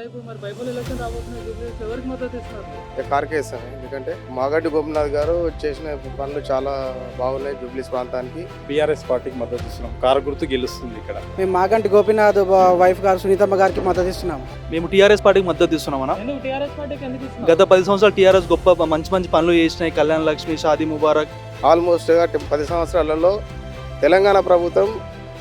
అదే ఇప్పుడు మరి బైబుల్ ఎలక్షన్ రాబోతున్నాయి జూబ్లీస్ ఎవరికి మద్దతు ఇస్తున్నారు? ఇక కార్కే ఇస్తాను ఎందుకంటే మాగడ్డి గోపినాథ్ గారు చేసిన పనులు చాలా బాగున్నాయి జూబ్లీస్ ప్రాంతానికి. బీఆర్ఎస్ పార్టీకి మద్దతు ఇస్తున్నాం. కారు గుర్తు గెలుస్తుంది ఇక్కడ. మేము మాగంటి గోపీనాథ్ వైఫ్ గారు సునీతమ్మ గారికి మద్దతు ఇస్తున్నాము మేము టీఆర్ఎస్ పార్టీకి మద్దతు ఇస్తున్నామన్నా ఎందుకు టీఆర్ఎస్ పార్టీకి ఎందుకు ఇస్తున్నారు గత పది సంవత్సరాలు టీఆర్ఎస్ గొప్ప మంచి మంచి పనులు చేసినాయి. కళ్యాణ లక్ష్మి షాదీ ముబారక్. ఆల్మోస్ట్గా పది సంవత్సరాలలో తెలంగాణ ప్రభుత్వం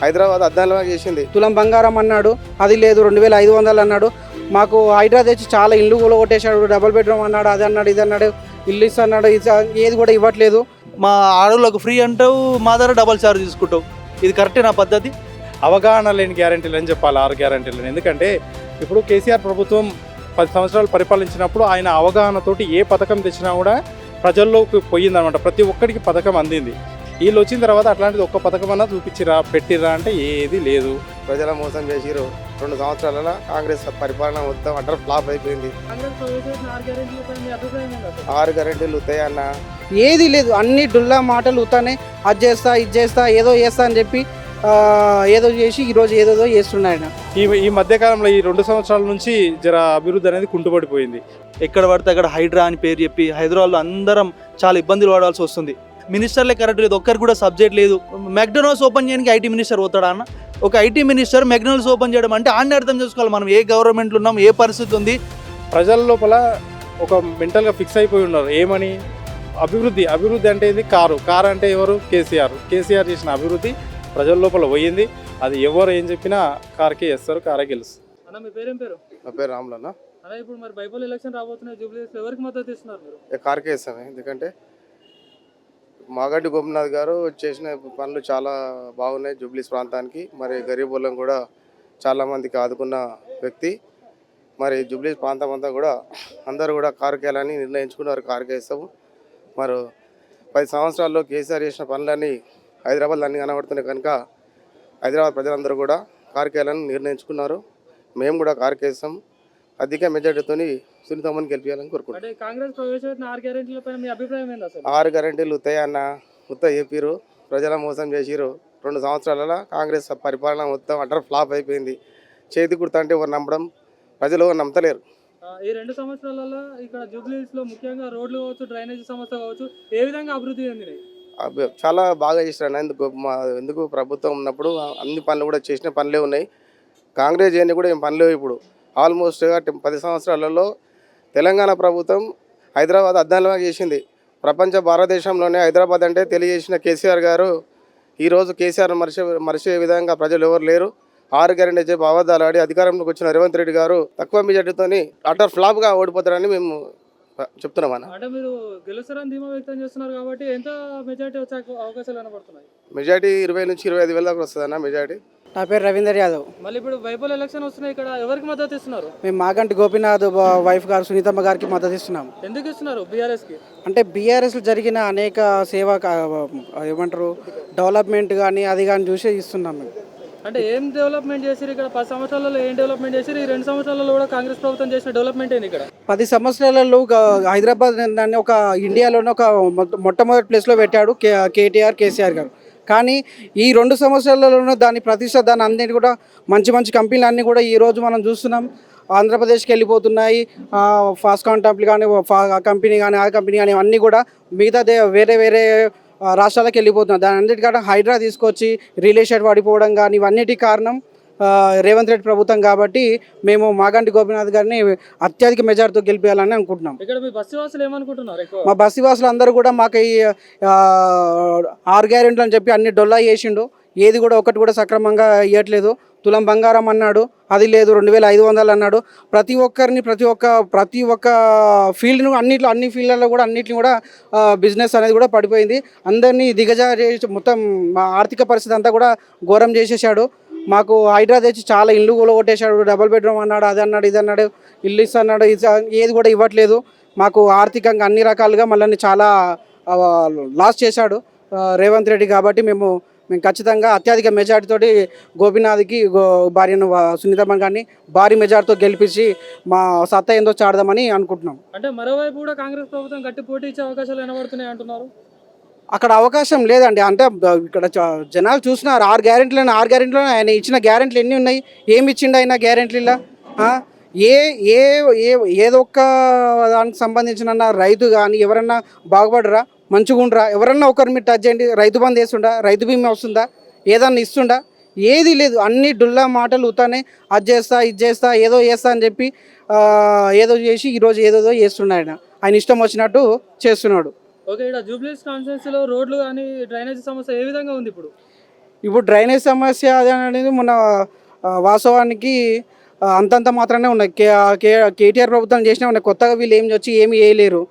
హైదరాబాద్ అద్దాలుగా చేసింది. తులం బంగారం అన్నాడు అది లేదు రెండు వేల ఐదు వందలు అన్నాడు. మాకు హైడ్రా తెచ్చి చాలా ఇల్లు కూడా కొట్టేశాడు. డబుల్ బెడ్రూమ్ అన్నాడు అది అన్నాడు ఇది అన్నాడు ఇల్లు ఇస్తా అన్నాడు ఇది ఏది కూడా ఇవ్వట్లేదు. మా ఆడవాళ్ళకు ఫ్రీ అంటావు మా దగ్గర డబల్ చార్జ్ తీసుకుంటావు. ఇది కరెక్టే నా పద్ధతి? అవగాహన లేని గ్యారంటీలు అని చెప్పాలి ఆరు గ్యారంటీలు ఎందుకంటే ఇప్పుడు కేసీఆర్ ప్రభుత్వం పది సంవత్సరాలు పరిపాలించినప్పుడు ఆయన అవగాహనతోటి ఏ పథకం తెచ్చినా కూడా ప్రజల్లోకి పోయిందనమాట ప్రతి ఒక్కరికి పథకం అందింది. వీళ్ళు వచ్చిన తర్వాత అట్లాంటిది ఒక్క పథకం అన్నా చూపించిరా పెట్టిరా అంటే ఏది లేదు. ప్రజల మోసం చేసిరు రెండు సంవత్సరాలలో కాంగ్రెస్ పరిపాలన మొత్తం అటర్ ఫ్లాప్ అయిపోయింది. ఆరు గ్యారెంటీల ఉతాయన్న ఏది లేదు. అన్ని డుల్లా మాటలు ఉతానే అది చేస్తా ఇది చేస్తా ఏదో చేస్తా అని చెప్పి ఆ, ఏదో చేసి ఈరోజు ఏదేదో చేస్తున్నాడు ఆయన. ఈ ఈ మధ్యకాలంలో ఈ రెండు సంవత్సరాల నుంచి జర అభివృద్ధి అనేది కుంటుపడిపోయింది. ఎక్కడ పడితే అక్కడ హైడ్రా అని పేరు చెప్పి హైదరాబాద్లో అందరం చాలా ఇబ్బందులు పడాల్సి వస్తుంది. మినిస్టర్లే కరెక్ట్ లేదు. ఒక్కరికి కూడా సబ్జెక్ట్ లేదు. మెక్డొనాల్డ్స్ ఓపెన్ చేయడానికి ఐటీ మినిస్టర్ పోతాడా అన్న? ఒక ఐటీ మినిస్టర్ మెక్డొనాల్డ్స్ ఓపెన్ చేయడం అంటే ఆడిని అర్థం చేసుకోవాలి మనం ఏ గవర్నమెంట్లో ఉన్నాం ఏ పరిస్థితి ఉంది? ప్రజల లోపల ఒక మెంటల్గా ఫిక్స్ అయిపోయి ఉన్నారు. ఏమని? అభివృద్ధి. అభివృద్ధి అంటే ఇది కారు. కారు అంటే ఎవరు? కేసీఆర్. కేసీఆర్ చేసిన అభివృద్ధి ప్రజల లోపల పోయింది. అది ఎవరు ఏం చెప్పినా కారుకే వేస్తారు కారే గెలుస్తుంది. అన్న మీ పేరేం పేరు? నా పేరు రాములన్న. ఇప్పుడు మరి బైబుల్ ఎలక్షన్ రాబోతున్నాయి జూబ్లీస్ ఎవరికి మద్దతు ఇస్తున్నారు మీరు? కార్కే ఇస్తాను ఎందుకంటే మాగడ్డి గోపినాథ్ గారు చేసిన పనులు చాలా బాగున్నాయి జూబ్లీస్ ప్రాంతానికి. మరి గరీబులం కూడా చాలామందికి ఆదుకున్న వ్యక్తి. మరి జూబ్లీస్ ప్రాంతం అంతా కూడా అందరూ కూడా కారుకేయాలని నిర్ణయించుకున్నారు కారుకేస్తాము మరి పది సంవత్సరాల్లో కేసీఆర్ చేసిన పనులన్నీ హైదరాబాద్లో అన్ని కనబడుతున్నాయి కనుక హైదరాబాద్ ప్రజలందరూ కూడా కారుకేయాలని నిర్ణయించుకున్నారు. మేము కూడా కారుకేస్తాం అధిక మెజార్టీతో సునీతమ్మని గెలిపించాలని కోరుకుంటున్నాం. అంటే కాంగ్రెస్ ప్రవేశపెట్టిన ఆరు గ్యారెంటీల పైన మీ అభిప్రాయం ఏంటి అసలు? ఆరు గ్యారెంటీలు ఉత్తయ్యన్న ఉత్త చెప్పిరు ప్రజల మోసం చేసిరు రెండు సంవత్సరాలలో కాంగ్రెస్ పరిపాలన మొత్తం అటర్ ఫ్లాప్ అయిపోయింది. చేతి అంటే ఎవరు నమ్మడం? ప్రజలు నమ్మతలేరు. ఈ రెండు సంవత్సరాలలో ఇక్కడ జూబ్లీస్లో ముఖ్యంగా రోడ్లు కావచ్చు డ్రైనేజ్ సంస్థ కావచ్చు ఏ విధంగా అభివృద్ధి చెందినాయి? చాలా బాగా చేసిరు ఎందుకు మా ఎందుకు ప్రభుత్వం ఉన్నప్పుడు అన్ని పనులు కూడా చేసిన పనులే ఉన్నాయి. కాంగ్రెస్ చేయని కూడా ఏం పనులేవు ఇప్పుడు. ఆల్మోస్ట్గా పది సంవత్సరాలలో తెలంగాణ ప్రభుత్వం హైదరాబాద్ అద్దాలుగా చేసింది. ప్రపంచ భారతదేశంలోనే హైదరాబాద్ అంటే తెలియజేసిన కేసీఆర్ గారు ఈరోజు కేసీఆర్ మరిచే మరిచే విధంగా ప్రజలు ఎవరు లేరు. ఆరు గ్యారెంటీ చెప్పి అబద్ధాలు ఆడి అధికారంలోకి వచ్చిన రేవంత్ రెడ్డి గారు తక్కువ మెజార్టీతోని అటర్ ఫ్లాప్గా ఓడిపోతారని మేము చెప్తున్నాం అన్న. అంటే మీరు గెలుస్తారని ధీమా వ్యక్తం చేస్తున్నారు కాబట్టి ఎంత మెజారిటీ వచ్చే అవకాశాలు కనబడుతున్నాయి మెజార్టీ ఇరవై నుంచి ఇరవై ఐదు వేల దాకా వస్తుంది అన్న మెజార్టీ. నా పేరు రవీందర్ యాదవ్. మళ్ళీ ఇప్పుడు బైబుల్ ఎలక్షన్ వస్తున్నాయి ఇక్కడ ఎవరికి మద్దతు ఇస్తున్నారు? మేము మాగంటి గోపీనాథ్ బ- వైఫ్ గారు సునీతమ్మ గారికి మద్దతు ఇస్తున్నాము ఎందుకు ఇస్తున్నారు బీఆర్ఎస్కి అంటే బీఆర్ఎస్ జరిగిన అనేక సేవా కా- ఏమంటారు డెవలప్మెంట్ కానీ అది కానీ చూసి ఇస్తున్నాం మేము. అంటే ఏం డెవలప్మెంట్ చేసిరు ఇక్కడ? పది సంవత్సరాలలో ఏం డెవలప్మెంట్ చేసిరు ఈ రెండు సంవత్సరాలలో కూడా కాంగ్రెస్ ప్రభుత్వం చేసిన డెవలప్మెంట్ ఏంది ఇక్కడ? పది సంవత్సరాలలో హైదరాబాద్ ఒక ఇండియాలోనే ఒక మొట్ట- మొట్టమొదటి ప్లేస్లో పెట్టాడు కే కేటీఆర్ కేసీఆర్ గారు. కానీ ఈ రెండు సంవత్సరాలలోనూ దాని ప్రతిష్ట దాని అన్నిటి కూడా మంచి మంచి కంపెనీలు అన్నీ కూడా ఈ రోజు మనం చూస్తున్నాం. ఆంధ్రప్రదేశ్కి వెళ్ళిపోతున్నాయి. ఫాస్కాన్ కంపెనీ కానీ కంపెనీ కానీ ఆ కంపెనీ కానీ అన్నీ కూడా మిగతా వేరే వేరే రాష్ట్రాలకు వెళ్ళిపోతున్నాయి. దాని అన్నిటికన్నా హైడ్రా తీసుకొచ్చి రియల్ ఎస్టేట్ పడిపోవడం కానీ ఇవన్నిటికి కారణం రేవంత్ రెడ్డి ప్రభుత్వం కాబట్టి మేము మాగంటి గోపీనాథ్ గారిని అత్యధిక మెజార్టీతో గెలిపేయాలని అనుకుంటున్నాం. మీ బస్సు వాసులు ఏమనుకుంటున్నారు ఎక్కువ? మా బస్సు వాసులు అందరూ కూడా మాకు ఈ ఆరు గ్యారెంట్లు అని చెప్పి అన్ని డొల్లా చేసిండు. ఏది కూడా ఒకటి కూడా సక్రమంగా ఇవ్వట్లేదు తులం బంగారం అన్నాడు అది లేదు రెండు వేల ఐదు వందలు అన్నాడు. ప్రతి ఒక్కరిని ప్రతి ఒక్క ప్రతి ఒక్క ఫీల్డ్ను అన్నిట్లో అన్ని ఫీల్డ్లలో కూడా అన్నిటిని కూడా బిజినెస్ అనేది కూడా పడిపోయింది. అందరినీ దిగజారి మొత్తం మా ఆర్థిక పరిస్థితి అంతా కూడా ఘోరం చేసేసాడు. మాకు హైడ్రా తెచ్చి చాలా ఇల్లు కూడా కొట్టేశాడు డబుల్ బెడ్రూమ్ అన్నాడు అది అన్నాడు ఇది అన్నాడు ఇల్లు ఇస్తా అన్నాడు ఇది ఏది కూడా ఇవ్వట్లేదు. మాకు ఆర్థికంగా అన్ని రకాలుగా మళ్ళీ చాలా లాస్ చేశాడు రేవంత్ రెడ్డి కాబట్టి మేము మేము ఖచ్చితంగా అత్యధిక మెజార్టీతోటి గోపీనాథ్కి గో భార్యను ఆ, సునీతమ్మ గారిని భారీ మెజార్టీతో గెలిపించి మా సత్తా ఏందో చాడదామని అనుకుంటున్నాం. అంటే మరోవైపు కూడా కాంగ్రెస్ ప్రభుత్వం గట్టి పోటీ ఇచ్చే అవకాశాలు కనబడుతున్నాయి అంటున్నారు. అక్కడ అవకాశం లేదండి. అంటే ఇక్కడ జనాలు చూసినారు ఆరు గ్యారెంటీలు ఆరు గ్యారెంటీలు ఆయన ఇచ్చిన గ్యారెంటీలు ఎన్ని ఉన్నాయి? ఏమి ఇచ్చిండు ఆయన గ్యారెంటీలా? ఏ ఏ ఏ ఏదో ఒక్క దానికి సంబంధించిన రైతు కానీ ఎవరన్నా బాగుపడరా? మంచిగా ఉండరా? ఎవరన్నా ఒకరు మీరు టచ్ చేయండి. రైతు బంద్ వేస్తుండా? రైతు బీమా వస్తుందా? ఏదన్నా ఇస్తుండా? ఏది లేదు. అన్ని డుల్లా మాటలు ఉతానే అది చేస్తా ఇది చేస్తా ఏదో చేస్తా అని చెప్పి ఏదో చేసి ఈరోజు ఏదేదో చేస్తున్నాడు ఆయన. ఆయన ఇష్టం వచ్చినట్టు చేస్తున్నాడు. ఓకే ఇక్కడ జూబ్లీస్ కాన్స్టిట్యున్సీలో రోడ్లు కానీ డ్రైనేజ్ సమస్య ఏ విధంగా ఉంది ఇప్పుడు? ఇప్పుడు డ్రైనేజ్ సమస్య అనేది మన వాస్తవానికి అంతంత మాత్రమే ఉన్నాయి. కే కే కేటీఆర్ ప్రభుత్వం చేసినా ఉన్నాయి. కొత్తగా వీళ్ళు ఏం వచ్చి ఏమి వేయలేరు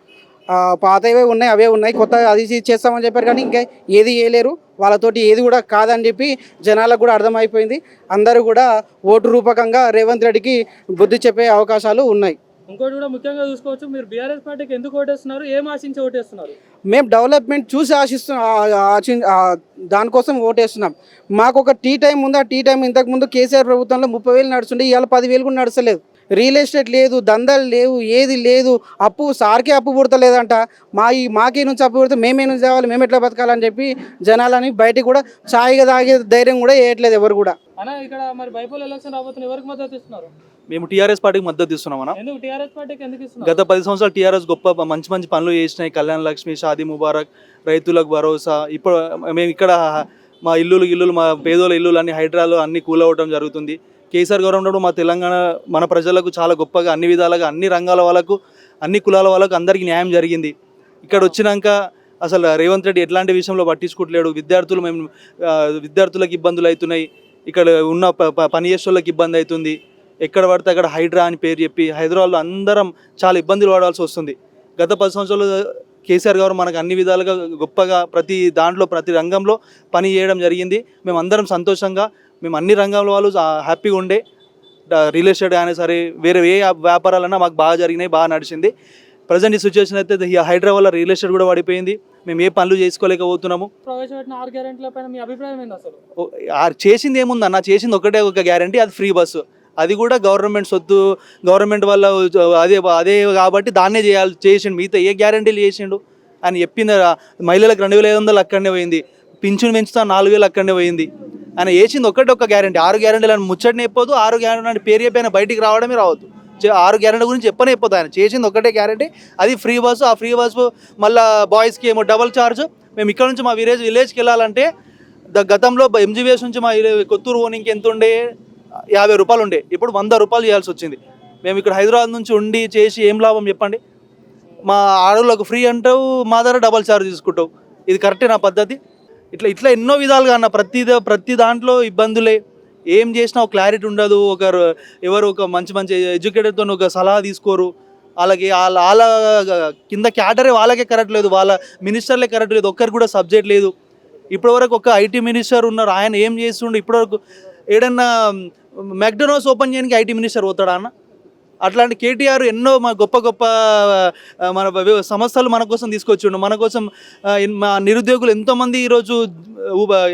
పాతవే ఉన్నాయి అవే ఉన్నాయి. కొత్తగా అది ఇది చేస్తామని చెప్పారు కానీ ఇంకా ఏది వేయలేరు వాళ్ళతోటి ఏది కూడా కాదని చెప్పి జనాలకు కూడా అర్థమైపోయింది. అందరూ కూడా ఓటు రూపకంగా రేవంత్ రెడ్డికి బుద్ధి చెప్పే అవకాశాలు ఉన్నాయి. ఇంకోటి కూడా ముఖ్యంగా చూసుకోవచ్చు మీరు బీఆర్ఎస్ పార్టీకి ఎందుకు ఓటేస్తున్నారు ఏం ఆశించి ఓటేస్తున్నారు? మేము డెవలప్మెంట్ చూసి ఆశిస్తున్నాం దానికోసం ఓటేస్తున్నాం. మాకు ఒక టీ టైం ఉంది ఆ టీ టైం ఇంతకుముందు కేసీఆర్ ప్రభుత్వంలో ముప్పై వేలు నడుస్తుండే ఇవాళ పదివేలు కూడా నడుస్తలేదు. రియల్ ఎస్టేట్ లేదు దందాలు లేవు ఏది లేదు అప్పు సార్కే అప్పు పుడతలేదంట. మా ఈ మాకే నుంచి అప్పు పుడితే మేమే నుంచి తేవాలి మేము ఎట్లా బతకాలని చెప్పి జనాలని బయటికి కూడా ఛాయిగా తాగే ధైర్యం కూడా వేయట్లేదు ఎవరు కూడా. అన్న ఇక్కడ మరి బైపోల్ ఎలక్షన్ రాబోతున్న ఎవరికి మద్దతు ఇస్తున్నారు? మేము టీఆర్ఎస్ పార్టీకి మద్దతు ఇస్తున్నాం అన్న. ఎందుకు? టీఆర్ఎస్ పార్టీకి ఎందుకు ఇస్తున్నారు గత పది సంవత్సరాలు టీఆర్ఎస్ గొప్ప మంచి మంచి పనులు చేసినాయి. కళ్యాణ లక్ష్మి షాదీ ముబారక్ రైతులకు భరోసా. ఇప్పుడు మేము ఇక్కడ మా ఇల్లులు ఇల్లులు మా పేదోళ్ళ ఇల్లులు అన్ని హైడ్రాలు అన్ని కూలవడం జరుగుతుంది. కేసీఆర్ గవర్నమెంట్ మా తెలంగాణ మన ప్రజలకు చాలా గొప్పగా అన్ని విధాలుగా అన్ని రంగాల వాళ్ళకు అన్ని కులాల వాళ్ళకు అందరికీ న్యాయం జరిగింది. ఇక్కడ వచ్చినాక అసలు రేవంత్ రెడ్డి ఎట్లాంటి విషయంలో పట్టించుకోవట్లేడు విద్యార్థులు మేము విద్యార్థులకు ఇబ్బందులు అవుతున్నాయి. ఇక్కడ ఉన్న పని చేసే వాళ్ళకి ఇబ్బంది అవుతుంది. ఎక్కడ పడితే అక్కడ హైడ్రా అని పేరు చెప్పి హైదరాబాద్లో అందరం చాలా ఇబ్బందులు పడాల్సి వస్తుంది. గత పది సంవత్సరాలు కేసీఆర్ గారు మనకు అన్ని విధాలుగా గొప్పగా ప్రతి దాంట్లో ప్రతి రంగంలో పని చేయడం జరిగింది. మేము అందరం సంతోషంగా మేము అన్ని రంగంలో వాళ్ళు హ్యాపీగా ఉండే రియల్ ఎస్టేట్ కానీ సరే వేరే ఏ వ్యాపారాలన్నా మాకు బాగా జరిగినాయి బాగా నడిచింది. ప్రజెంట్ ఈ సిచ్యువేషన్ అయితే వల్ల రియల్ ఎస్టేట్ కూడా పడిపోయింది. మేము ఏ పనులు చేసుకోలేకపోతున్నాము. చేసింది ఏముందన్న చేసింది ఒకటే ఒక గ్యారంటీ అది ఫ్రీ బస్సు. అది కూడా గవర్నమెంట్ సొత్తు గవర్నమెంట్ వల్ల అదే అదే కాబట్టి దాన్నే చేయాలి చేసిండు. మిగతా ఏ గ్యారంటీలు చేసిండు? అని చెప్పింది మహిళలకు రెండు వేల ఐదు వందలు అక్కడనే పోయింది. పింఛన్ పెంచుతా నాలుగు వేలు అక్కడనే పోయింది. ఆయన వేసింది ఒక్కటే ఒక గ్యారంటీ. ఆరు గ్యారంటీలు అని ముచ్చటనే చెప్పొద్దు ఆరు గ్యారంటీ అని పేరు చెప్పిన బయటికి రావడమే రావద్దు. ఆరు గ్యారంటీ గురించి చెప్పనే చెప్పదు ఆయన. చేసింది ఒకటే గ్యారంటీ. అది ఫ్రీ బస్సు ఆ ఫ్రీ బస్సు మళ్ళీ బాయ్స్కి ఏమో డబల్ ఛార్జ్ మేము ఇక్కడ నుంచి మా విలేజ్ విలేజ్కి వెళ్ళాలంటే ద గతంలో ఎంజీబీఎస్ నుంచి మా కొత్తూరు పోనీ ఎంత ఉండే? యాభై రూపాయలు ఉండే. ఇప్పుడు వంద రూపాయలు చేయాల్సి వచ్చింది. మేము ఇక్కడ హైదరాబాద్ నుంచి ఉండి చేసి ఏం లాభం చెప్పండి? మా ఆడవాళ్ళకు ఫ్రీ అంటావు మా దగ్గర డబల్ ఛార్జ్ తీసుకుంటావు. ఇది కరెక్టే నా పద్ధతి? ఇట్లా ఇట్లా ఎన్నో విధాలుగా అన్న ప్రతి ప్రతి దాంట్లో ఇబ్బందులే. ఏం చేసినా ఒక క్లారిటీ ఉండదు. ఒకరు ఎవరు ఒక మంచి మంచి ఎడ్యుకేటెడ్తో ఒక సలహా తీసుకోరు. వాళ్ళకి వాళ్ళ వాళ్ళ కింద క్యాడరే వాళ్ళకే కరెక్ట్ లేదు. వాళ్ళ మినిస్టర్లే కరెక్ట్ లేదు. ఒక్కరికి కూడా సబ్జెక్ట్ లేదు. ఇప్పటివరకు ఒక ఐటీ మినిస్టర్ ఉన్నారు. ఆయన ఏం చేస్తుండే? ఇప్పటివరకు ఏడన్నా మెక్డొనాల్డ్స్ ఓపెన్ చేయడానికి ఐటీ మినిస్టర్ పోతాడా అన్న? అట్లాంటి కేటీఆర్ ఎన్నో మా గొప్ప గొప్ప మన సంస్థలు మన కోసం తీసుకొచ్చిండు. మన కోసం మా నిరుద్యోగులు ఎంతోమంది ఈరోజు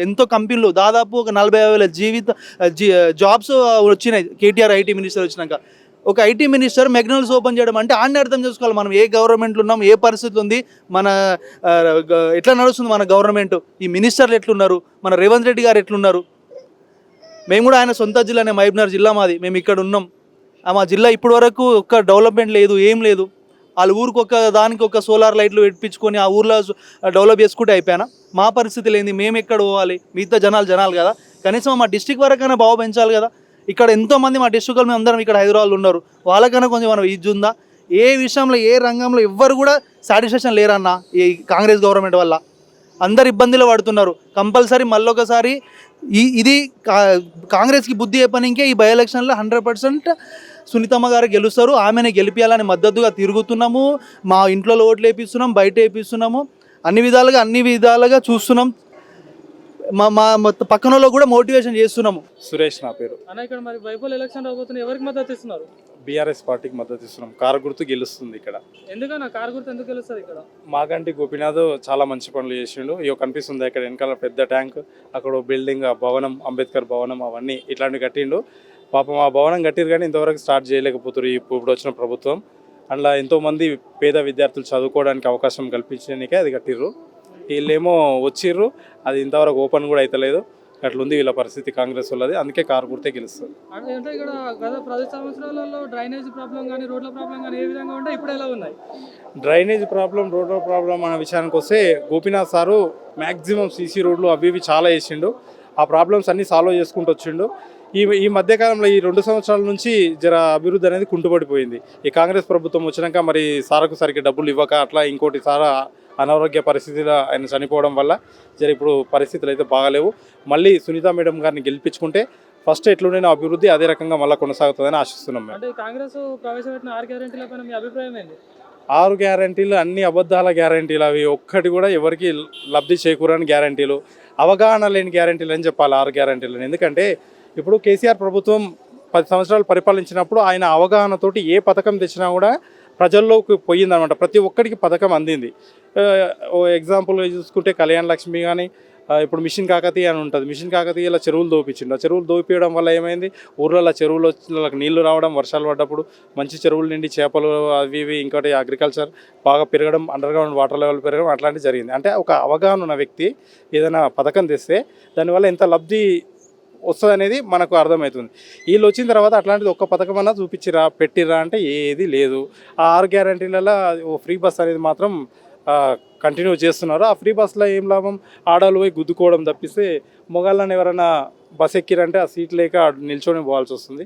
ఎంతో కంపెనీలు దాదాపు ఒక నలభై వేల జీవిత జీ జాబ్స్ వచ్చినాయి. కేటీఆర్ ఐటీ మినిస్టర్ వచ్చినాక. ఒక ఐటీ మినిస్టర్ మెక్డొనాల్డ్స్ ఓపెన్ చేయడం అంటే ఆడిని అర్థం చేసుకోవాలి మనం. ఏ గవర్నమెంట్లో ఉన్నాం ఏ పరిస్థితి ఉంది మన ఎట్లా నడుస్తుంది మన గవర్నమెంట్ ఈ మినిస్టర్లు ఎట్లున్నారు? మన రేవంత్ రెడ్డి గారు ఎట్లున్నారు? మేము కూడా ఆయన సొంత జిల్లానే మహబూబ్నగర్ జిల్లా మాది. మేము ఇక్కడ ఉన్నాం. మా జిల్లా ఇప్పటి వరకు ఒక్క డెవలప్మెంట్ లేదు ఏం లేదు. వాళ్ళ ఊరికి ఒక దానికి ఒక సోలార్ లైట్లు పెట్టించుకొని ఆ ఊర్లో డెవలప్ చేసుకుంటే అయిపోయినా? మా పరిస్థితి లేని మేము ఎక్కడ పోవాలి? మిగతా జనాలు జనాలు కదా. కనీసం మా డిస్టిక్ వరకైనా బాగా పెంచాలి కదా. ఇక్కడ ఎంతోమంది మా డిస్టిక్లో మేము అందరం ఇక్కడ హైదరాబాద్లో ఉన్నారు. వాళ్ళకైనా కొంచెం మనం ఇది ఉందా? ఏ విషయంలో ఏ రంగంలో ఎవ్వరు కూడా సాటిస్ఫాక్షన్ లేరన్నా ఈ కాంగ్రెస్ గవర్నమెంట్ వల్ల? అందరు ఇబ్బందులు పడుతున్నారు. కంపల్సరీ మళ్ళొకసారి ఈ ఇది కా- కాంగ్రెస్కి బుద్ధి చెప్పనికే ఈ బై ఎలక్షన్లో హండ్రెడ్ పర్సెంట్ సునీతమ్మ గారు గెలుస్తారు. ఆమెను గెలిపించాలని మద్దతుగా తిరుగుతున్నాము. మా ఇంట్లో ఓట్లు వేపిస్తున్నాం బయట వేపిస్తున్నాము. అన్ని విధాలుగా అన్ని విధాలుగా చూస్తున్నాం. మా మా మొత్తం పక్కన వాళ్ళకు కూడా మోటివేషన్ చేస్తున్నాము. సురేష్ నా పేరు. అన్న ఇక్కడ మరి బైపోల్ ఎలక్షన్ రాబోతున్న ఎవరికి మద్దతు ఇస్తున్నారు? బీఆర్ఎస్ పార్టీకి మద్దతు ఇస్తున్నాం. కారు గుర్తు గెలుస్తుంది ఇక్కడ. ఎందుకన్నా? కారు గుర్తు ఎందుకు గెలుస్తుంది ఇక్కడ? మాగంటి గోపీనాథ్ చాలా మంచి పనులు చేసిండు. ఇక కనిపిస్తుంది ఇక్కడ వెనకాల పెద్ద ట్యాంక్ అక్కడ బిల్డింగ్ ఆ భవనం అంబేద్కర్ భవనం అవన్నీ ఇట్లాంటివి కట్టిండు. పాపం ఆ భవనం కట్టిరు కానీ ఇంతవరకు స్టార్ట్ చేయలేకపోతారు ఇప్పుడు వచ్చిన ప్రభుత్వం. అందులో ఎంతోమంది పేద విద్యార్థులు చదువుకోవడానికి అవకాశం కల్పించడానికే అది కట్టిర్రు. వీళ్ళేమో వచ్చిర్రు. అది ఇంతవరకు ఓపెన్ కూడా అవుతలేదు అట్లుంది వీళ్ళ పరిస్థితి కాంగ్రెస్ వాళ్ళది. అందుకే కారు గుర్తే గెలుస్తుంది. అంటే అంటే ఇక్కడ గత పది సంవత్సరాలలో డ్రైనేజ్ ప్రాబ్లం కానీ రోడ్ల ప్రాబ్లం కానీ ఏ విధంగా ఉంటే ఇప్పుడు ఎలా ఉన్నాయి? డ్రైనేజ్ ప్రాబ్లం రోడ్ల ప్రాబ్లం అనే విషయానికి వస్తే గోపీనాథ్ సారు మ్యాక్సిమం సీసీ రోడ్లు అవి ఇవి చాలా వేసిండు. ఆ ప్రాబ్లమ్స్ అన్నీ సాల్వ్ చేసుకుంటూ వచ్చిండు. ఈ ఈ మధ్యకాలంలో ఈ రెండు సంవత్సరాల నుంచి జర అభివృద్ధి అనేది కుంటుపడిపోయింది ఈ కాంగ్రెస్ ప్రభుత్వం వచ్చినాక మరి సారకు సరిగ్గా డబ్బులు ఇవ్వక అట్లా ఇంకోటి సారా అనారోగ్య పరిస్థితిలో ఆయన చనిపోవడం వల్ల జర ఇప్పుడు పరిస్థితులు అయితే బాగాలేవు. మళ్ళీ సునీత మేడం గారిని గెలిపించుకుంటే ఫస్ట్ ఎట్లుండైన అభివృద్ధి అదే రకంగా మళ్ళీ కొనసాగుతుందని ఆశిస్తున్నాం అంటే కాంగ్రెస్ ప్రవేశపెట్టిన ఆరు గ్యారెంటీల పైన మీ అభిప్రాయం ఏంటి? ఆరు గ్యారంటీలు అన్ని అబద్ధాల గ్యారంటీలు అవి ఒక్కటి కూడా ఎవరికి లబ్ధి చేకూరని గ్యారంటీలు అవగాహన లేని గ్యారంటీలు అని చెప్పాలి ఆరు గ్యారంటీలు ఎందుకంటే ఇప్పుడు కేసీఆర్ ప్రభుత్వం పది సంవత్సరాలు పరిపాలించినప్పుడు ఆయన అవగాహనతోటి ఏ పథకం తెచ్చినా కూడా ప్రజల్లోకి పోయిందనమాట ప్రతి ఒక్కరికి పథకం అందింది. ఓ ఎగ్జాంపుల్ చూసుకుంటే కళ్యాణ లక్ష్మి కానీ ఇప్పుడు మిషన్ కాకతీయ అని ఉంటుంది. మిషన్ కాకతీయలో చెరువులు దోపించిండు ఆ చెరువులు దోపియడం వల్ల ఏమైంది? ఊర్లలో చెరువులు వాళ్ళకి నీళ్ళు రావడం వర్షాలు పడ్డప్పుడు మంచి చెరువుల నుండి చేపలు అవి ఇవి ఇంకోటి అగ్రికల్చర్ బాగా పెరగడం అండర్ గ్రౌండ్ వాటర్ లెవెల్ పెరగడం అట్లాంటివి జరిగింది. అంటే ఒక అవగాహన ఉన్న వ్యక్తి ఏదైనా పథకం తెస్తే దానివల్ల ఎంత లబ్ధి వస్తుంది అనేది మనకు అర్థమవుతుంది వీళ్ళు వచ్చిన తర్వాత అట్లాంటిది ఒక్క పథకం అన్నా చూపించిరా పెట్టిరా అంటే ఏది లేదు. ఆ ఆరు గ్యారంటీలలో ఓ ఫ్రీ బస్ అనేది మాత్రం కంటిన్యూ చేస్తున్నారు. ఆ ఫ్రీ బస్లో ఏం లాభం? ఆడవాళ్ళు పోయి గుద్దుకోవడం తప్పిస్తే మొగాళ్ళని ఎవరైనా బస్ ఎక్కిరంటే ఆ సీట్ లేక ఆడ నిల్చొని పోవాల్సి వస్తుంది.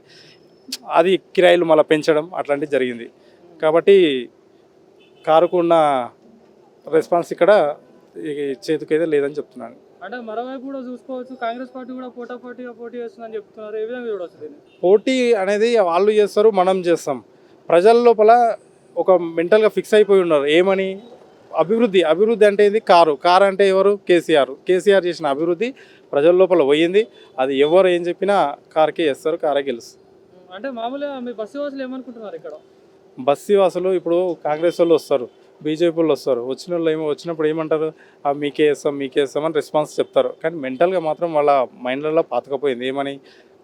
అది కిరాయిలు మళ్ళీ పెంచడం అట్లాంటివి జరిగింది. కాబట్టి కారుకున్న రెస్పాన్స్ ఇక్కడ చేతికైతే లేదని చెప్తున్నాను. అంటే మరోవైపు కూడా చూసుకోవచ్చు. కాంగ్రెస్ పార్టీ కూడా పోటాపోటీగా పోటీ చేస్తుందని చెప్తున్నారు. ఏ విధంగా చూడవచ్చు పోటీ అనేది వాళ్ళు చేస్తారు మనం చేస్తాం. ప్రజల లోపల ఒక మెంటల్గా ఫిక్స్ అయిపోయి ఉన్నారు. ఏమని? అభివృద్ధి. అభివృద్ధి అంటే ఏంది? కారు. కారు అంటే ఎవరు? కేసీఆర్. కేసీఆర్ చేసిన అభివృద్ధి ప్రజల లోపల పోయింది. అది ఎవరు ఏం చెప్పినా కారుకే చేస్తారు కారే గెలుస్తుంది. అంటే మామూలుగా మీ బస్సు వాసులు ఏమనుకుంటున్నారు ఇక్కడ? బస్సు వాసులు ఇప్పుడు కాంగ్రెస్ వాళ్ళు వస్తారు. బీజేపీ వాళ్ళు వస్తారు. వచ్చిన వాళ్ళు ఏమో వచ్చినప్పుడు ఏమంటారు? "ఆ, మీకే వేస్తాం మీకే వేస్తాం అని రెస్పాన్స్ చెప్తారు. కానీ మెంటల్గా మాత్రం వాళ్ళ మైండ్లలో పాతకపోయింది. ఏమని?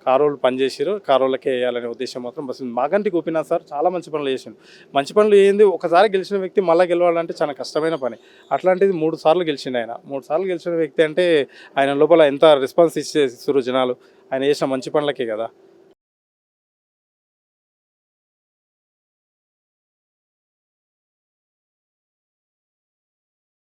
కారోళ్ళు పనిచేసారు కారోళ్ళకే వేయాలనే ఉద్దేశం మాత్రం బస్ మాగంటి గోపీనాథ్ సార్ చాలా మంచి పనులు చేసిండు. మంచి పనులు ఏంది? ఒకసారి గెలిచిన వ్యక్తి మళ్ళీ గెలవాలంటే చాలా కష్టమైన పని. అట్లాంటిది మూడు సార్లు గెలిచిండు ఆయన. మూడు సార్లు గెలిచిన వ్యక్తి అంటే ఆయన లోపల ఎంత రెస్పాన్స్ ఇచ్చేసారు జనాలు? ఆయన చేసిన మంచి పనులకే కదా.